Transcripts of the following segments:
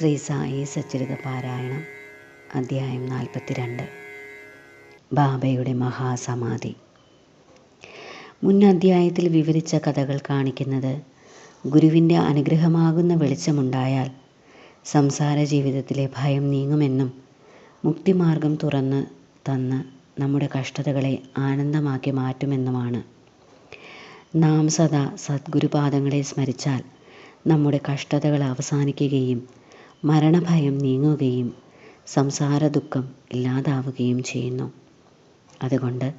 ശ്രീ സായി സച്ചരിത പാരായണം അധ്യായം നാൽപ്പത്തിരണ്ട്. ബാബയുടെ മഹാസമാധി. മുൻ അധ്യായത്തിൽ വിവരിച്ച കഥകൾ കാണിക്കുന്നത് ഗുരുവിന്റെ അനുഗ്രഹമാകുന്ന വെളിച്ചമുണ്ടായാൽ സംസാര ജീവിതത്തിലെ ഭയം നീങ്ങുമെന്നും മുക്തിമാർഗം തുറന്ന് തന്ന് നമ്മുടെ കഷ്ടതകളെ ആനന്ദമാക്കി മാറ്റുമെന്നുമാണ്. നാം സദാ സദ്ഗുരുപാദങ്ങളെ സ്മരിച്ചാൽ നമ്മുടെ കഷ്ടതകൾ അവസാനിക്കുകയും മരണഭയം നീങ്ങുകയും സംസാര ദുഃഖം ഇല്ലാതാവുകയും ചെയ്യുന്നു. അതുകൊണ്ട്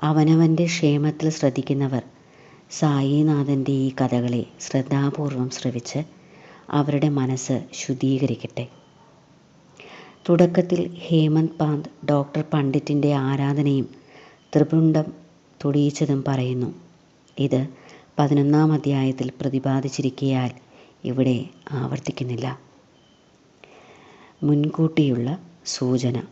അവനവന്റെ ക്ഷേമത്തിൽ ശ്രദ്ധിക്കുന്നവർ സായിനാഥന്റെ ഈ കഥകളെ ശ്രദ്ധാപൂർവം ശ്രവിച്ച് അവരുടെ മനസ്സ് ശുദ്ധീകരിക്കട്ടെ. തുടക്കത്തിൽ ഹേമന്ത് പാന്ത് ഡോക്ടർ പണ്ഡിറ്റിന്റെ ആരാധനയും ത്രിപുണ്ടം തുടിയിച്ചതും പറയുന്നു. ഇത് പതിനൊന്നാം അധ്യായത്തിൽ പ്രതിപാദിച്ചിരിക്കയാൽ ഇവിടെ ആവർത്തിക്കുന്നില്ല. മുൻകൂട്ടിയുള്ള സൂചന.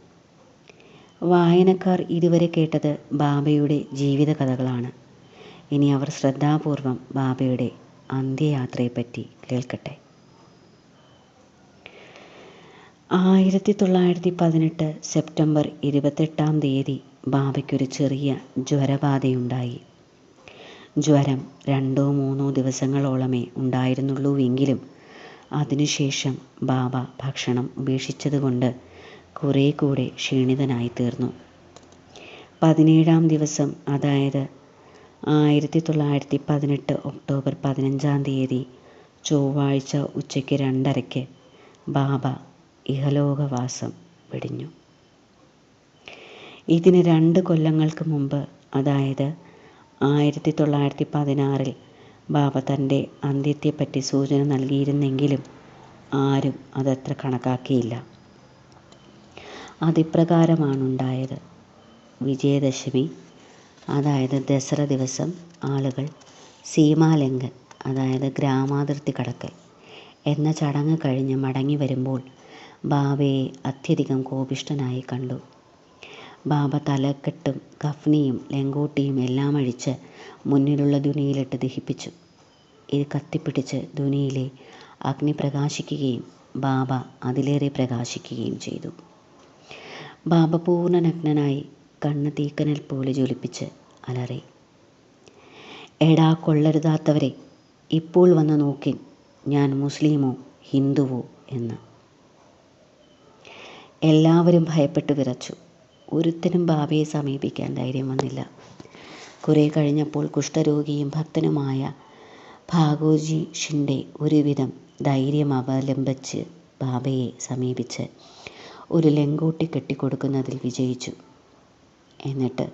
വായനക്കാർ ഇതുവരെ കേട്ടത് ബാബയുടെ ജീവിത കഥകളാണ് ഇനി അവർ ശ്രദ്ധാപൂർവം ബാബയുടെ അന്ത്യയാത്രയെപ്പറ്റി കേൾക്കട്ടെ. ആയിരത്തി തൊള്ളായിരത്തി പതിനെട്ട് സെപ്റ്റംബർ ഇരുപത്തെട്ടാം തീയതി ബാബയ്ക്കൊരു ചെറിയ ജ്വരബാധയുണ്ടായി. ജ്വരം രണ്ടോ മൂന്നോ ദിവസങ്ങളോളമേ ഉണ്ടായിരുന്നുള്ളൂവെങ്കിലും അതിനുശേഷം ബാബ ഭക്ഷണം ഉപേക്ഷിച്ചതുകൊണ്ട് കുറേ കൂടെ ക്ഷീണിതനായി തീർന്നു പതിനേഴാം ദിവസം അതായത് ആയിരത്തി തൊള്ളായിരത്തി പതിനെട്ട് ഒക്ടോബർ പതിനഞ്ചാം തീയതി ചൊവ്വാഴ്ച ഉച്ചയ്ക്ക് രണ്ടരയ്ക്ക് ബാബ ഇഹലോകവാസം വെടിഞ്ഞു. ഇതിന് രണ്ട് കൊല്ലങ്ങൾക്ക് മുമ്പ് അതായത് ആയിരത്തി തൊള്ളായിരത്തി പതിനാറിൽ ബാബ തന്റെ അന്ത്യത്തെപ്പറ്റി സൂചന നൽകിയിരുന്നെങ്കിലും ആരും അതത്ര കണക്കാക്കിയില്ല. അതിപ്രകാരമാണുണ്ടായത്. വിജയദശമി അതായത് ദസറ ദിവസം ആളുകൾ സീമാലംഘൻ അതായത് ഗ്രാമാതിർത്തി കടക്കൽ എന്ന ചടങ്ങ് കഴിഞ്ഞ് മടങ്ങി വരുമ്പോൾ ബാബയെ അത്യധികം കോപിഷ്ഠനായി കണ്ടു. ബാബ തലക്കെട്ടും കഫ്നിയും ലെങ്കോട്ടിയും എല്ലാം അഴിച്ച് മുന്നിലുള്ള ദുനിയിലിട്ട് ദഹിപ്പിച്ചു. ഇത് കത്തിപ്പിടിച്ച് ദുനിയിലെ അഗ്നി പ്രകാശിക്കുകയും ബാബ അതിലേറെ പ്രകാശിക്കുകയും ചെയ്തു. ബാബ പൂർണ നഗ്നനായി കണ്ണ് തീക്കനൽ പോലെ ജ്വലിപ്പിച്ച് അലറി. എടാ കൊള്ളരുതാത്തവരെ ഇപ്പോൾ വന്ന് നോക്കി ഞാൻ മുസ്ലിമോ ഹിന്ദുവോ എന്ന്. എല്ലാവരും ഭയപ്പെട്ടു വിറച്ചു. ഒരുത്തനും ബാബയെ സമീപിക്കാൻ ധൈര്യം വന്നില്ല. കുറെ കഴിഞ്ഞപ്പോൾ കുഷ്ഠരോഗിയും ഭക്തനുമായ ഭാഗോജി ഷിൻഡെ ഒരുവിധം ധൈര്യം അവലംബിച്ച് ബാബയെ സമീപിച്ച് ഒരു ലെങ്കോട്ടി കെട്ടിക്കൊടുക്കുന്നതിൽ വിജയിച്ചു. എന്നിട്ട്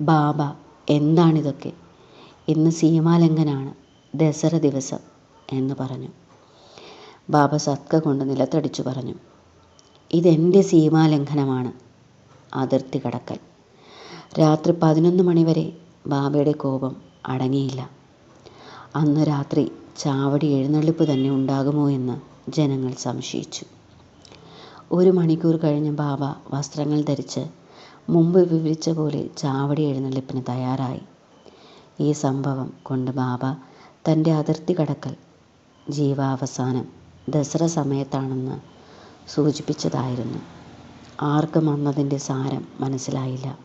ബാബ എന്താണിതൊക്കെ? ഇന്ന് സീമാലംഘനാണ് ദസറ ദിവസം എന്ന് പറഞ്ഞു. ബാബ സത്ക കൊണ്ട് നിലത്തടിച്ചു പറഞ്ഞു. ഇതെന്റെ സീമാലംഘനമാണ് അതിർത്തി കടക്കൽ. രാത്രി പതിനൊന്ന് മണിവരെ ബാബയുടെ കോപം അടങ്ങിയില്ല. അന്ന് രാത്രി ചാവടി എഴുന്നള്ളിപ്പ് തന്നെ ഉണ്ടാകുമോ എന്ന് ജനങ്ങൾ സംശയിച്ചു. ഒരു മണിക്കൂർ കഴിഞ്ഞ് ബാബ വസ്ത്രങ്ങൾ ധരിച്ച് മുമ്പ് വിവരിച്ച പോലെ ചാവടി എഴുന്നള്ളിപ്പിന് തയ്യാറായി. ഈ സംഭവം കൊണ്ട് ബാബ തന്റെ അതിർത്തി കടക്കൽ ജീവാവസാനം ദസറ സമയത്താണെന്ന് സൂചിപ്പിച്ചതായിരുന്നു. ആർക്കും അന്നതിന്റെ സാരം മനസ്സിലായില്ല.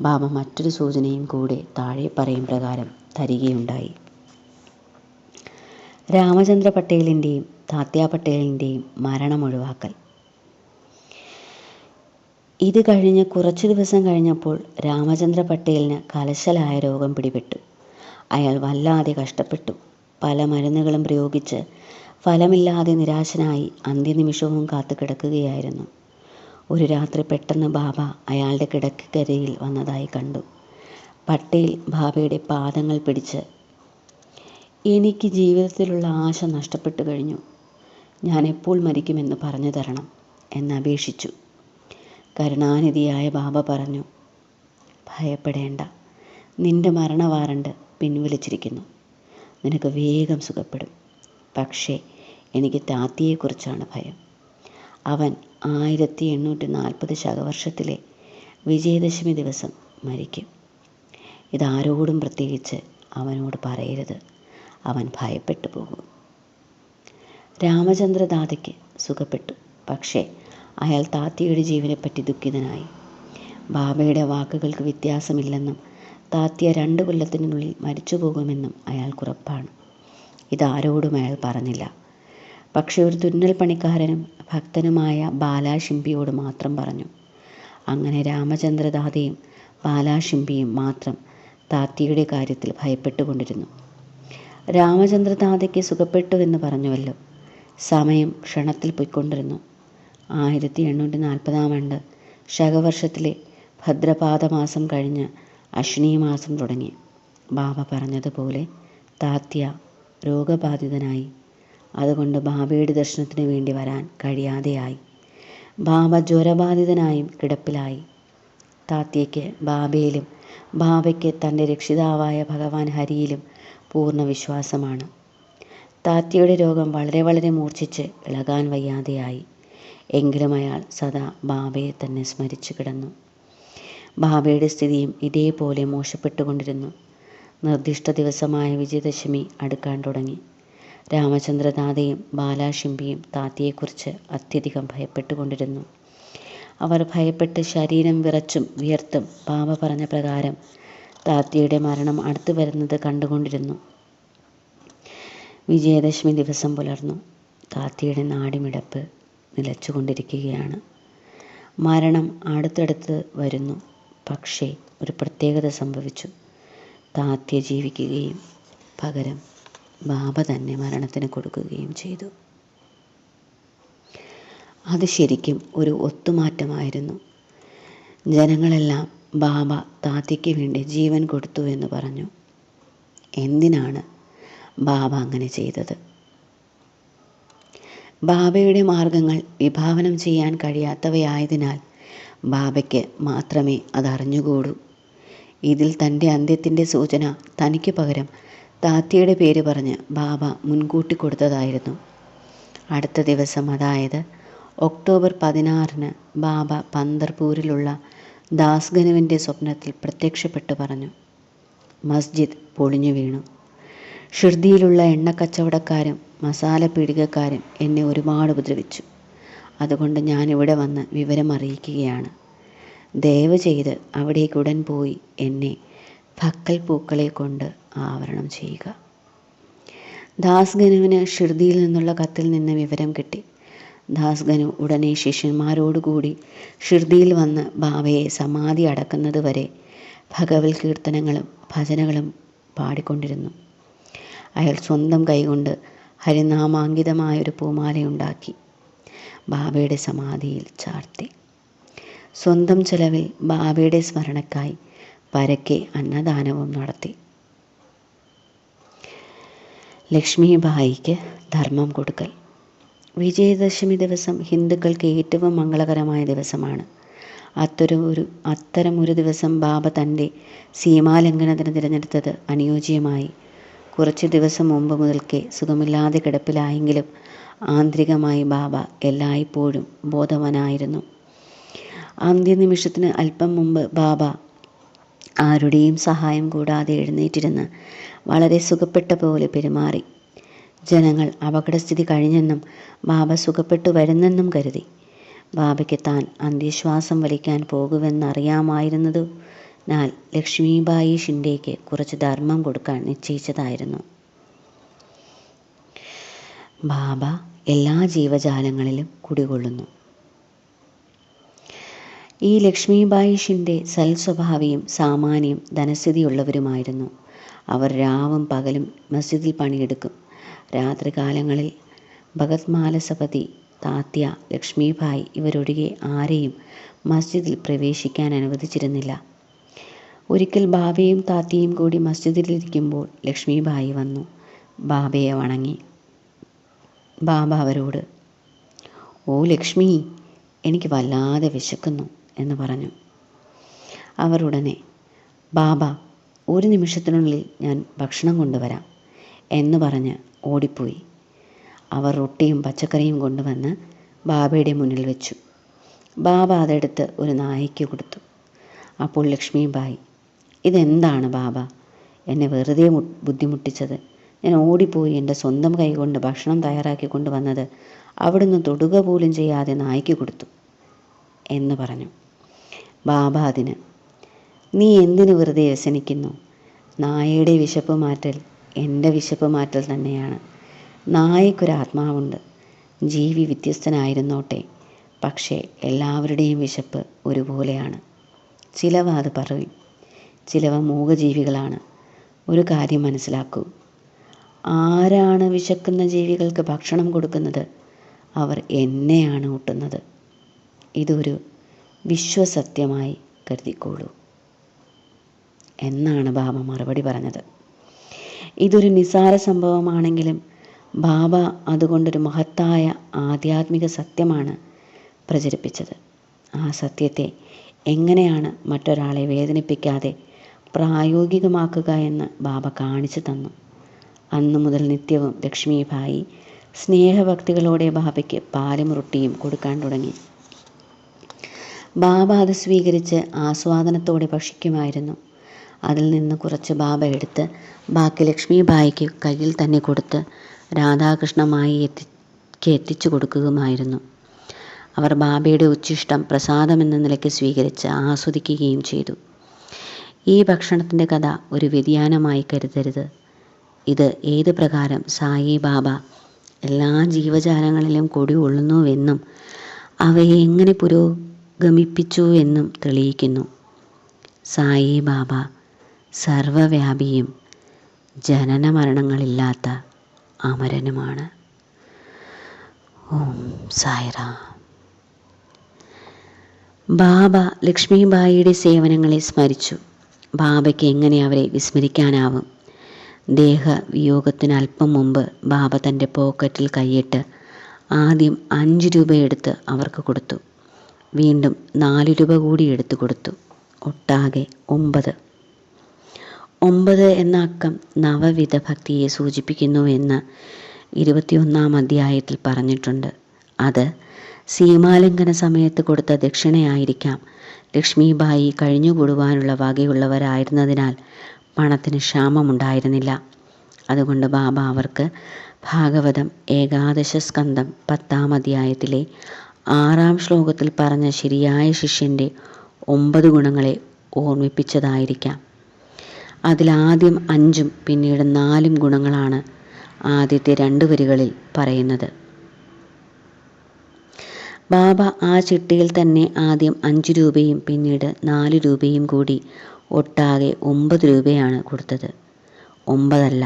ബാബ മറ്റൊരു സൂചനയും കൂടെ താഴെ പറയും പ്രകാരം തരികയുണ്ടായി. രാമചന്ദ്ര പട്ടേലിന്റെയും താത്യ പട്ടേലിന്റെയും മരണം ഒഴിവാക്കൽ ഇത് കഴിഞ്ഞ് കുറച്ചു ദിവസം കഴിഞ്ഞപ്പോൾ രാമചന്ദ്ര പട്ടേലിന് കലശലായ രോഗം പിടിപെട്ടു. അയാൾ വല്ലാതെ കഷ്ടപ്പെട്ടു. പല മരുന്നുകളും പ്രയോഗിച്ച് ഫലമില്ലാതെ നിരാശനായി അന്ത്യനിമിഷവും കാത്തു കിടക്കുകയായിരുന്നു ഒരു രാത്രി പെട്ടെന്ന് ബാബ അയാളുടെ കിടക്കരയിൽ വന്നതായി കണ്ടു. പട്ടേൽ ബാബയുടെ പാദങ്ങൾ പിടിച്ച് എനിക്ക് ജീവിതത്തിലുള്ള ആശ നഷ്ടപ്പെട്ടു കഴിഞ്ഞു. ഞാൻ എപ്പോൾ മരിക്കുമെന്ന് പറഞ്ഞു തരണം എന്നപേക്ഷിച്ചു കരുണാനിധിയായ ബാബ പറഞ്ഞു ഭയപ്പെടേണ്ട. നിന്റെ മരണ വാറണ്ട് പിൻവലിച്ചിരിക്കുന്നു നിനക്ക് വേഗം സുഖപ്പെടും. പക്ഷേ എനിക്ക് താത്തിയെക്കുറിച്ചാണ് ഭയം. അവൻ ആയിരത്തി എണ്ണൂറ്റി നാൽപ്പത് ശകവർഷത്തിലെ വിജയദശമി ദിവസം മരിക്കും. ഇതാരോടും പ്രത്യേകിച്ച് അവനോട് പറയരുത്. അവൻ ഭയപ്പെട്ടു പോകും. രാമചന്ദ്രദാതയ്ക്ക് സുഖപ്പെട്ടു. പക്ഷേ അയാൾ താത്തിയുടെ ജീവനെപ്പറ്റി ദുഃഖിതനായി. ബാബയുടെ വാക്കുകൾക്ക് വ്യത്യാസമില്ലെന്നും താത്തിയ രണ്ട് കൊല്ലത്തിനുള്ളിൽ മരിച്ചു പോകുമെന്നും അയാൾക്കുറപ്പാണ് ഇതാരോടും അയാൾ പറഞ്ഞില്ല. പക്ഷെ ഒരു തുന്നൽ പണിക്കാരനും ഭക്തനുമായ ബാലാശിംപിയോട് മാത്രം പറഞ്ഞു. അങ്ങനെ രാമചന്ദ്രദാതയും ബാലാശിംപിയും മാത്രം താത്തിയുടെ കാര്യത്തിൽ ഭയപ്പെട്ടുകൊണ്ടിരുന്നു. രാമചന്ദ്രദാതയ്ക്ക് സുഖപ്പെട്ടു എന്ന് പറഞ്ഞുവല്ലോ. സമയം ക്ഷണത്തിൽ പോയിക്കൊണ്ടിരുന്നു. ആയിരത്തി എണ്ണൂറ്റി നാൽപ്പതാം ആണ്ട് ശകവർഷത്തിലെ ഭദ്രപാദ മാസം കഴിഞ്ഞ് അശ്വിനി മാസം തുടങ്ങി. ബാബ പറഞ്ഞതുപോലെ താത്യ രോഗബാധിതനായി. അതുകൊണ്ട് ബാബയുടെ ദർശനത്തിന് വേണ്ടി വരാൻ കഴിയാതെയായി. ബാബ ജ്വരബാധിതനായും കിടപ്പിലായി. താത്തയ്ക്ക് ബാബയിലും ബാബയ്ക്ക് തന്റെ രക്ഷിതാവായ ഭഗവാൻ ഹരിയിലും പൂർണ വിശ്വാസമാണ്. താത്തയുടെ രോഗം വളരെ വളരെ മൂർച്ഛിച്ച് ഇളകാൻ വയ്യാതെയായി. എങ്കിലും അയാൾ സദാ ബാബയെ തന്നെ സ്മരിച്ചു കിടന്നു. ബാബയുടെ സ്ഥിതിയും ഇതേപോലെ മോശപ്പെട്ടുകൊണ്ടിരുന്നു. നിർദ്ദിഷ്ട ദിവസമായ വിജയദശമി അടുക്കാൻ തുടങ്ങി. രാമചന്ദ്രനാഥയും ബാലാഷിംബിയും താത്തിയെക്കുറിച്ച് അത്യധികം ഭയപ്പെട്ടുകൊണ്ടിരുന്നു. അവർ ഭയപ്പെട്ട് ശരീരം വിറച്ചും വിയർത്തും ബാബ പറഞ്ഞ പ്രകാരം താത്തിയുടെ മരണം അടുത്തു വരുന്നത് കണ്ടുകൊണ്ടിരുന്നു. വിജയദശമി ദിവസം പുലർന്നു. താത്തിയുടെ നാടിമിടപ്പ് നിലച്ചുകൊണ്ടിരിക്കുകയാണ്. മരണം അടുത്തടുത്ത് വരുന്നു. പക്ഷേ ഒരു പ്രത്യേകത സംഭവിച്ചു. താത്യ ജീവിക്കുകയും പകരം ബാബ തന്നെ മരണത്തിന് കൊടുക്കുകയും ചെയ്തു. അത് ശരിക്കും ഒരു ഒത്തുമാറ്റമായിരുന്നു. ജനങ്ങളെല്ലാം ബാബ താത്തിക്ക് വേണ്ടി ജീവൻ കൊടുത്തു എന്ന് പറഞ്ഞു. എന്തിനാണ് ബാബ അങ്ങനെ ചെയ്തത്? ബാബയുടെ മാർഗങ്ങൾ വിഭാവനം ചെയ്യാൻ കഴിയാത്തവയായതിനാൽ ബാബയ്ക്ക് മാത്രമേ അതറിഞ്ഞുകൂടൂ. ഇതിൽ തന്റെ അന്ത്യത്തിന്റെ സൂചന തനിക്ക് പകരം താത്തിയുടെ പേര് പറഞ്ഞ് ബാബ മുൻകൂട്ടി കൊടുത്തതായിരുന്നു. അടുത്ത ദിവസം അതായത് ഒക്ടോബർ പതിനാറിന് ബാബ പന്തർപൂരിലുള്ള ദാസ്ഗനുവിന്റെ സ്വപ്നത്തിൽ പ്രത്യക്ഷപ്പെട്ടു പറഞ്ഞു. മസ്ജിദ് പൊളിഞ്ഞു വീണു. ഷിർദിയിലുള്ള എണ്ണക്കച്ചവടക്കാരും മസാല പീടികക്കാരും എന്നെ ഒരുപാട് ഉപദ്രവിച്ചു. അതുകൊണ്ട് ഞാനിവിടെ വന്ന് വിവരം അറിയിക്കുകയാണ്. ദയവ് ചെയ്ത് അവിടേക്ക് ഉടൻ പോയി എന്നെ ഭക്കൽ പൂക്കളെ കൊണ്ട് ആവരണം ചെയ്യുക. ദാസ്ഗനുവിന് ഷിർദിയിൽ നിന്നുള്ള കത്തിൽ നിന്ന് വിവരം കിട്ടി. ദാസ്ഗനു ഉടനെ ശിഷ്യന്മാരോടുകൂടി ഷിർദിയിൽ വന്ന് ബാബയെ സമാധി അടക്കുന്നത് വരെ ഭഗവത് കീർത്തനങ്ങളും ഭജനകളും പാടിക്കൊണ്ടിരുന്നു. അയാൾ സ്വന്തം കൈകൊണ്ട് ഹരിനാമാങ്കിതമായൊരു പൂമാലയുണ്ടാക്കി ബാബയുടെ സമാധിയിൽ ചാർത്തി. സ്വന്തം ചെലവിൽ ബാബയുടെ സ്മരണക്കായി പരക്കെ അന്നദാനവും നടത്തി. ലക്ഷ്മിബായിക്ക് ധർമ്മം കൊടുക്കൽ. വിജയദശമി ദിവസം ഹിന്ദുക്കൾക്ക് ഏറ്റവും മംഗളകരമായ ദിവസമാണ്. അത്തരം ഒരു അത്തരം ഒരു ദിവസം ബാബ തന്റെ സീമാലംഘനത്തിന് തിരഞ്ഞെടുത്തത് അനുയോജ്യമായി. കുറച്ച് ദിവസം മുമ്പ് മുതൽക്കേ സുഖമില്ലാതെ കിടപ്പിലായെങ്കിലും ആന്തരികമായി ബാബ എല്ലായ്പ്പോഴും ബോധവാനായിരുന്നു. അന്ത്യനിമിഷത്തിന് അല്പം മുമ്പ് ബാബ ആരുടെയും സഹായം കൂടാതെ എഴുന്നേറ്റിരുന്ന് വളരെ സുഖപ്പെട്ട പോലെ പെരുമാറി. ജനങ്ങൾ അപകടസ്ഥിതി കഴിഞ്ഞെന്നും ബാബ സുഖപ്പെട്ടു വരുന്നെന്നും കരുതി. ബാബയ്ക്ക് താൻ അന്ത്യശ്വാസം വലിക്കാൻ പോകുമെന്നറിയാമായിരുന്നതിനാൽ ലക്ഷ്മിബായി ഷിൻഡേക്ക് കുറച്ച് ധർമ്മം കൊടുക്കാൻ നിശ്ചയിച്ചതായിരുന്നു. ബാബ എല്ലാ ജീവജാലങ്ങളിലും കുടികൊള്ളുന്നു. ഈ ലക്ഷ്മിബായി ഷിൻഡെ സൽസ്വഭാവിയും സാമാന്യം ധനസ്ഥിതിയുള്ളവരുമായിരുന്നു. അവർ രാവും പകലും മസ്ജിദിൽ പണിയെടുക്കും. രാത്രികാലങ്ങളിൽ ഭഗത് മാലസപതി താത്യ ലക്ഷ്മിഭായ് ഇവരൊഴികെ ആരെയും മസ്ജിദിൽ പ്രവേശിക്കാൻ അനുവദിച്ചിരുന്നില്ല. ഒരിക്കൽ ബാബയും താത്തിയും കൂടി മസ്ജിദിലിരിക്കുമ്പോൾ ലക്ഷ്മിഭായി വന്നു. ബാബയെ വണങ്ങി. ബാബ അവരോട് ഓ ലക്ഷ്മി എനിക്ക് വല്ലാതെ വിശക്കുന്നു. എന്ന് പറഞ്ഞു. അവർ ഉടനെ ബാബ ഒരു നിമിഷത്തിനുള്ളിൽ ഞാൻ ഭക്ഷണം കൊണ്ടുവരാം എന്ന് പറഞ്ഞ് ഓടിപ്പോയി. അവർ റൊട്ടിയും പച്ചക്കറിയും കൊണ്ടുവന്ന് ബാബയുടെ മുന്നിൽ വെച്ചു. ബാബ അതെടുത്ത് ഒരു നായയ്ക്ക് കൊടുത്തു. അപ്പോൾ ലക്ഷ്മിബായി ഇതെന്താണ് ബാബ? എന്നെ വെറുതെ ബുദ്ധിമുട്ടിച്ചത്. ഞാൻ ഓടിപ്പോയി എന്റെ സ്വന്തം കൈകൊണ്ട് ഭക്ഷണം തയ്യാറാക്കി കൊണ്ടുവന്നത് അവിടുന്ന് തൊടുക പോലും ചെയ്യാതെ നായ്ക്ക് കൊടുത്തു എന്ന് പറഞ്ഞു. ബാബ നീ എന്തിനു വെറുതെ വ്യസനിക്കുന്നു? നായയുടെ വിശപ്പ് മാറ്റൽ എന്റെ വിശപ്പ് മാറ്റൽ തന്നെയാണ് നായക്കൊരാത്മാവുണ്ട് ജീവി വ്യത്യസ്തനായിരുന്നോട്ടെ പക്ഷേ എല്ലാവരുടെയും വിശപ്പ് ഒരുപോലെയാണ്. ചിലവ അത് പറയും ചിലവ മൂകജീവികളാണ്. ഒരു കാര്യം മനസ്സിലാക്കൂ. ആരാണ് വിശക്കുന്ന ജീവികൾക്ക് ഭക്ഷണം കൊടുക്കുന്നത്? അവർ എന്നെയാണ് ഊട്ടുന്നത്. ഇതൊരു വിശ്വസത്യമായി കരുതിക്കോളൂ എന്നാണ് ബാബ മറുപടി പറഞ്ഞത്. ഇതൊരു നിസാര സംഭവമാണെങ്കിലും ബാബ അതുകൊണ്ടൊരു മഹത്തായ ആധ്യാത്മിക സത്യമാണ് പ്രചരിപ്പിച്ചത്. ആ സത്യത്തെ എങ്ങനെയാണ് മറ്റൊരാളെ വേദനിപ്പിക്കാതെ പ്രായോഗികമാക്കുക എന്ന് ബാബ കാണിച്ചു തന്നു. അന്നു മുതൽ നിത്യവും ലക്ഷ്മിഭായി സ്നേഹഭക്തികളോടെ ബാബയ്ക്ക് പാലും റൊട്ടിയും കൊടുക്കാൻ തുടങ്ങി. ബാബ അത് സ്വീകരിച്ച് ആസ്വാദനത്തോടെ ഭക്ഷിക്കുമായിരുന്നു. അതിൽ നിന്ന് കുറച്ച് ബാബ എടുത്ത് ബാക്കി ലക്ഷ്മിബായിക്ക് കയ്യിൽ തന്നെ കൊടുത്ത് രാധാകൃഷ്ണമായി എത്തിക്ക് എത്തിച്ചു കൊടുക്കുകയുമായിരുന്നു. അവർ ബാബയുടെ ഉച്ചിഷ്ടം പ്രസാദമെന്ന നിലയ്ക്ക് സ്വീകരിച്ച് ആസ്വദിക്കുകയും ചെയ്തു. ഈ ഭക്ഷണത്തിന്റെ കഥ ഒരു വ്യതിയാനമായി കരുതരുത്. ഇത് ഏത് പ്രകാരം സായി ബാബ എല്ലാ ജീവജാലങ്ങളിലും കൊടി കൊള്ളുന്നുവെന്നും അവയെ എങ്ങനെ പുരോഗമിപ്പിച്ചു എന്നും തെളിയിക്കുന്നു. സായി ബാബ സർവവ്യാപിയും ജനന മരണങ്ങളില്ലാത്ത അമരനുമാണ്. ഓം സായിറാം. ബാബ ലക്ഷ്മിബായിയുടെ സേവനങ്ങളെ സ്മരിച്ചു. ബാബയ്ക്ക് എങ്ങനെ അവരെ വിസ്മരിക്കാനാവും? ദേഹ വിയോഗത്തിന് അല്പം മുമ്പ് ബാബ തന്റെ പോക്കറ്റിൽ കൈയിട്ട് ആദ്യം അഞ്ച് രൂപയെടുത്ത് അവർക്ക് കൊടുത്തു. വീണ്ടും നാല് രൂപ കൂടി എടുത്തു കൊടുത്തു. ഒട്ടാകെ ഒമ്പത്. ഒമ്പത് എന്ന അക്കം നവവിധ ഭക്തിയെ സൂചിപ്പിക്കുന്നു എന്ന് ഇരുപത്തിയൊന്നാം അധ്യായത്തിൽ പറഞ്ഞിട്ടുണ്ട്. അത് സീമാലിംഗന സമയത്ത് കൊടുത്ത ദക്ഷിണയായിരിക്കാം. ലക്ഷ്മിബായി കഴിഞ്ഞുകൂടുവാനുള്ള വകയുള്ളവരായിരുന്നതിനാൽ പണത്തിന് ക്ഷാമമുണ്ടായിരുന്നില്ല. അതുകൊണ്ട് ബാബ അവർക്ക് ഭാഗവതം ഏകാദശ സ്കന്ധം പത്താം അധ്യായത്തിലെ ആറാം ശ്ലോകത്തിൽ പറഞ്ഞ ശരിയായ ശിഷ്യന്റെ ഒമ്പത് ഗുണങ്ങളെ ഓർമ്മിപ്പിച്ചതായിരിക്കാം. അതിലാദ്യം അഞ്ചും പിന്നീട് നാലും ഗുണങ്ങളാണ് ആദ്യത്തെ രണ്ട് വരികളിൽ പറയുന്നത്. ബാബ ആ ചിട്ടിയിൽ തന്നെ ആദ്യം അഞ്ച് രൂപയും പിന്നീട് നാല് രൂപയും കൂടി ഒട്ടാകെ ഒമ്പത് രൂപയാണ് കൊടുത്തത്. ഒമ്പതല്ല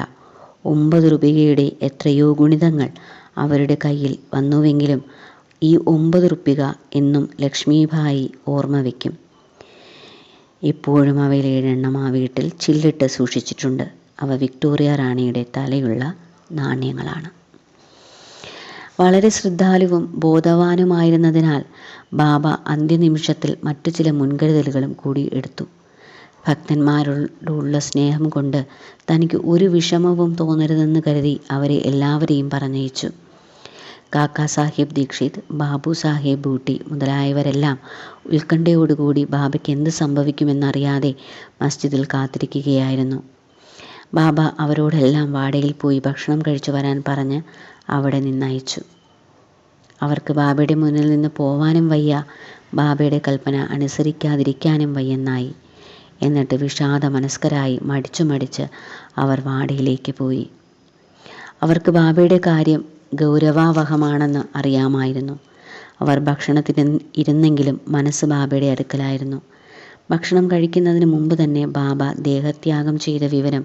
ഒമ്പത് രൂപയുടെ എത്രയോ ഗുണിതങ്ങൾ അവരുടെ കയ്യിൽ വന്നുവെങ്കിലും ഈ ഒമ്പത് റുപ്പിക എന്നും ലക്ഷ്മിഭായി ഓർമ്മ വയ്ക്കും ഇപ്പോഴും അവയിൽ ഏഴെണ്ണം ആ വീട്ടിൽ ചില്ലിട്ട് സൂക്ഷിച്ചിട്ടുണ്ട്. അവ വിക്ടോറിയ റാണിയുടെ തലയുള്ള നാണ്യങ്ങളാണ്. വളരെ ശ്രദ്ധാലുവും ബോധവാനുമായിരുന്നതിനാൽ ബാബ അന്ത്യനിമിഷത്തിൽ മറ്റു ചില മുൻകരുതലുകളും കൂടി എടുത്തു. ഭക്തന്മാരോടുള്ള സ്നേഹം കൊണ്ട് തനിക്ക് ഒരു വിഷമവും തോന്നരുതെന്ന് കരുതി അവരെ എല്ലാവരെയും പറഞ്ഞയച്ചു. കാക്കാ സാഹിബ് ദീക്ഷിത് ബാബു സാഹിബ് ബൂട്ടി മുതലായവരെല്ലാം ഉത്കണ്ഠയോടുകൂടി ബാബയ്ക്ക് എന്ത് സംഭവിക്കുമെന്നറിയാതെ മസ്ജിദിൽ കാത്തിരിക്കുകയായിരുന്നു. ബാബ അവരോടെല്ലാം വാടയിൽ പോയി ഭക്ഷണം കഴിച്ചു വരാൻ പറഞ്ഞ് അവിടെ നിന്നയച്ചു. അവർക്ക് ബാബയുടെ മുന്നിൽ നിന്ന് പോവാനും വയ്യ ബാബയുടെ കൽപ്പന അനുസരിക്കാതിരിക്കാനും വയ്യെന്നായി. എന്നിട്ട് വിഷാദ മനസ്കരായി മടിച്ചു മടിച്ച് അവർ വാടയിലേക്ക് പോയി. അവർക്ക് ബാബയുടെ കാര്യം ഗൗരവാവഹമാണെന്ന് അറിയാമായിരുന്നു. അവർ ഭക്ഷണത്തിന് ഇരുന്നെങ്കിലും മനസ്സ് ബാബയുടെ അടുക്കലായിരുന്നു. ഭക്ഷണം കഴിക്കുന്നതിന് മുമ്പ് തന്നെ ബാബ ദേഹത്യാഗം ചെയ്ത വിവരം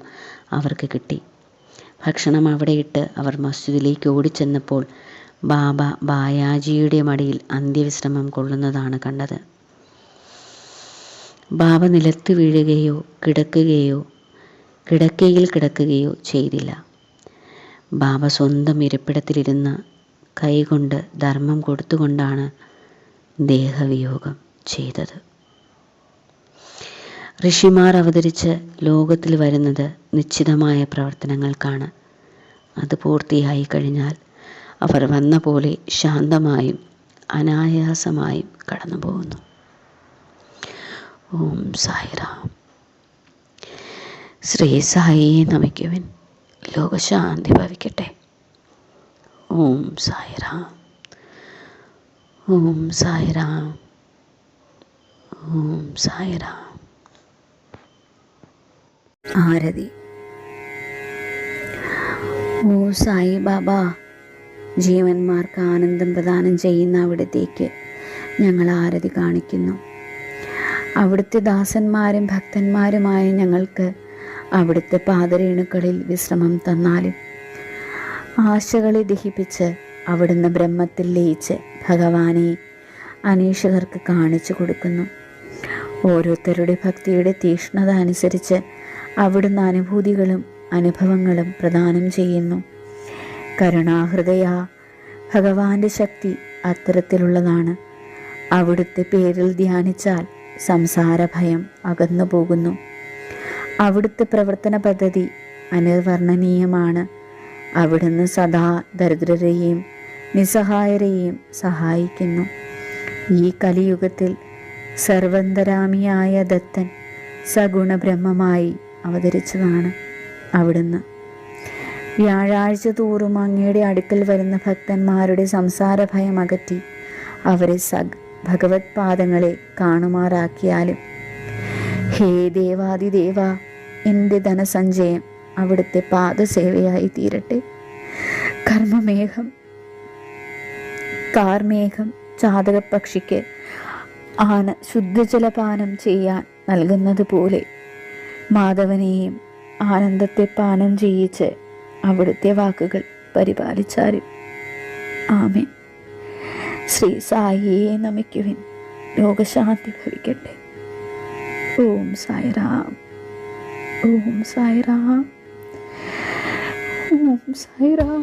അവർക്ക് കിട്ടി. ഭക്ഷണം അവിടെയിട്ട് അവർ മസ്ജിദിലേക്ക് ഓടിച്ചെന്നപ്പോൾ ബാബ ബായാജിയുടെ മടിയിൽ അന്ത്യവിശ്രമം കൊള്ളുന്നതാണ് കണ്ടത്. ബാബ നിലത്ത് വീഴുകയോ കിടക്കുകയോ കിടക്കയിൽ കിടക്കുകയോ ചെയ്തില്ല. ബാബ സ്വന്തം ഇരിപ്പിടത്തിലിരുന്ന് കൈകൊണ്ട് ധർമ്മം കൊടുത്തുകൊണ്ടാണ് ദേഹവിയോഗം ചെയ്തത്. ഋഷിമാർ അവതരിച്ച് ലോകത്തിൽ വരുന്നത് നിശ്ചിതമായ പ്രവർത്തനങ്ങൾക്കാണ്. അത് പൂർത്തിയായി കഴിഞ്ഞാൽ അവർ വന്ന പോലെ ശാന്തമായും അനായാസമായും കടന്നു പോകുന്നു ഓം സായിറാം ശ്രീ സായിയെ നമിക്കുവൻ. ലോകശാന്തി ഭവിക്കട്ടെ. ഓം സായിറാം. ഓം സായിറാം. ഓം സായിറാം. ആരതി. ഓ സായി ബാബ ജീവന്മാർക്ക് ആനന്ദം പ്രദാനം ചെയ്യുന്ന അവിടത്തേക്ക് ഞങ്ങൾ ആരതി കാണിക്കുന്നു. അവിടുത്തെ ദാസന്മാരും ഭക്തന്മാരുമായ ഞങ്ങൾക്ക് അവിടുത്തെ പാതരേണുക്കളിൽ വിശ്രമം തന്നാലും ആശകളെ ദഹിപ്പിച്ച് അവിടുന്ന് ബ്രഹ്മത്തിൽ ലയിച്ച് ഭഗവാനെ അനേഷകർക്ക് കാണിച്ചു കൊടുക്കുന്നു. ഓരോരുത്തരുടെ ഭക്തിയുടെ തീക്ഷ്ണത അനുസരിച്ച് അവിടുന്ന് അനുഭൂതികളും അനുഭവങ്ങളും പ്രദാനം ചെയ്യുന്നു. കരുണാഹൃദയ ഭഗവാന്റെ ശക്തി അത്തരത്തിലുള്ളതാണ്. അവിടുത്തെ പേരിൽ ധ്യാനിച്ചാൽ സംസാര ഭയം അകന്നു പോകുന്നു അവിടുത്തെ പ്രവർത്തന പദ്ധതി അനിർവർണനീയമാണ്. അവിടുന്ന് സദാ ദരിദ്രരെയും നിസ്സഹായരെയും സഹായിക്കുന്നു. ഈ കലിയുഗത്തിൽ സർവന്തരാമിയായ ദത്തൻ സഗുണബ്രഹ്മമായി അവതരിച്ചതാണ് അവിടുന്ന്. വ്യാഴാഴ്ച തോറും അങ്ങയുടെ അടുക്കൽ വരുന്ന ഭക്തന്മാരുടെ സംസാര ഭയം അകറ്റി അവരെ സഗ് ഭഗവത് പാദങ്ങളെ കാണുമാറാക്കിയാലും ഹേ ദേവാദിദേവ എന്റെ ധനസഞ്ചയം അവിടുത്തെ പാദസേവയായി തീരട്ടെ. കർമ്മമേഘം കാർമേഘം ചാതകപക്ഷിക്ക് ആന ശുദ്ധജലപാനം ചെയ്യാൻ നൽകുന്നത് പോലെ മാധവനെയും ആനന്ദത്തെ പാനം ചെയ്യിച്ച് അവിടുത്തെ വാക്കുകൾ പരിപാലിച്ചാലും ആമേ ശ്രീ സായിയെ നമിക്കുവിൻ. രോഗശാന്തി ഭവിക്കട്ടെ. ഓം സായിറാം ഓം സായിറാം ഓം സായിറാം